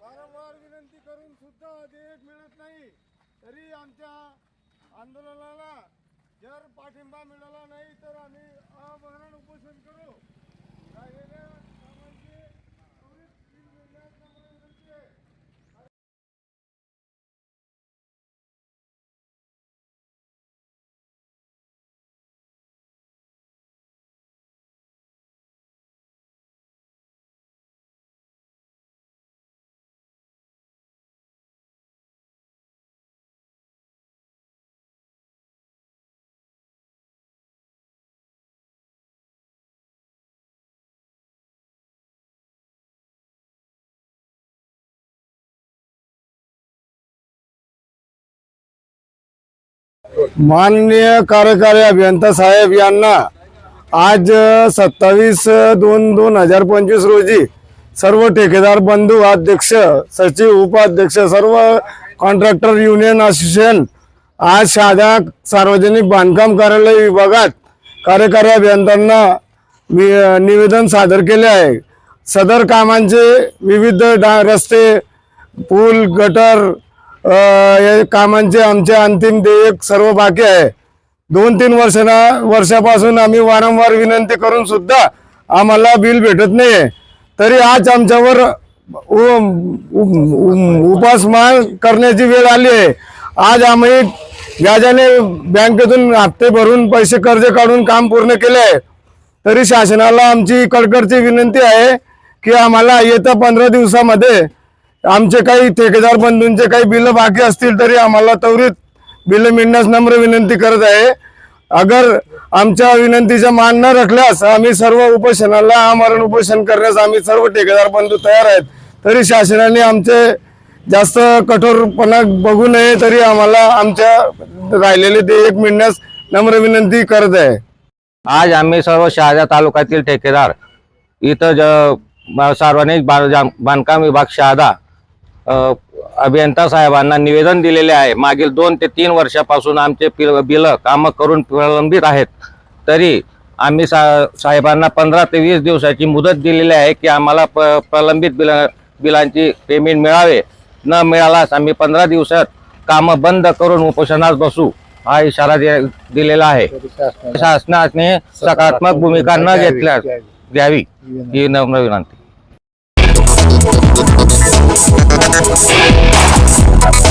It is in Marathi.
वारंवार विनंती करून सुद्धा देयक मिळत नाही. तरी आमच्या आंदोलनाला जर पाठिंबा मिळाला नाही तर आम्ही अभरण उपोषण करू. माननीय कार्यकारी अभियंता साहेब यांना आज सत्तावीस दोन दोन हजार पंचवीस रोजी सर्व ठेकेदार बंधू अध्यक्ष सचिव उपाध्यक्ष सर्व कॉन्ट्रॅक्टर युनियन असोसिएशन आज साध्या सार्वजनिक बांधकाम कार्यालय विभागात कार्यकारी अभियंत्यांना निवेदन सादर केले आहे. सदर कामांचे विविध डा रस्ते पूल गटर या कामांचे आमचे अंतिम देयक सर्व बाकी आहे. दोन तीन वर्षांना वर्षापासून आम्ही वारंवार विनंती करून सुद्धा आम्हाला बिल भेटत नाही तरी आज आमच्यावर उ- उपासमार करण्याची वेळ आली आहे. आज आम्ही व्याजाने बँकेतून हप्ते भरून पैसे कर्ज काढून काम पूर्ण केले आहे. तरी शासनाला आमची कडकडची विनंती आहे की आम्हाला येत्या पंधरा दिवसामध्ये आमचे काही ठेकेदार बंधूंचे काही बिल बाकी असतील तरी आम्हाला त्वरित बिल मिळण्यास नम्र विनंती करत आहे. अगर आमच्या विनंतीचा मान न राखल्यास आम्ही सर्व उपोषणाला आमरण उपोषण करण्यास आम्ही सर्व ठेकेदार बंधू तयार आहेत. तरी शासनाने आमचे जास्त कठोरपणा बघू नये तरी आम्हाला आमच्या राहिलेले देयक मिळण्यास नम्र विनंती करत आहे. आज आम्ही सर्व शहादा तालुक्यातील ठेकेदार इथं ज बा- सार्वजनिक बा- बांधकाम विभाग शहादा अभियंता साहेबांना निवेदन दिलेले आहे. मागील दोन ते तीन वर्षापासून आमचे पि- बिलं कामं करून प्रलंबित आहेत. तरी आम्ही सा साहेबांना पंधरा ते वीस दिवसाची मुदत दिलेली आहे की आम्हाला प प्रलंबित बिल बिलांची पेमेंट मिळावे. न मिळाल्यास आम्ही पंधरा दिवसात कामं बंद करून उपोषणास बसू हा इशारा दे- दिलेला आहे. शासनाने सकारात्मक भूमिका न घेतल्यास द्यावी. ही नम्र विनंती. Thank you.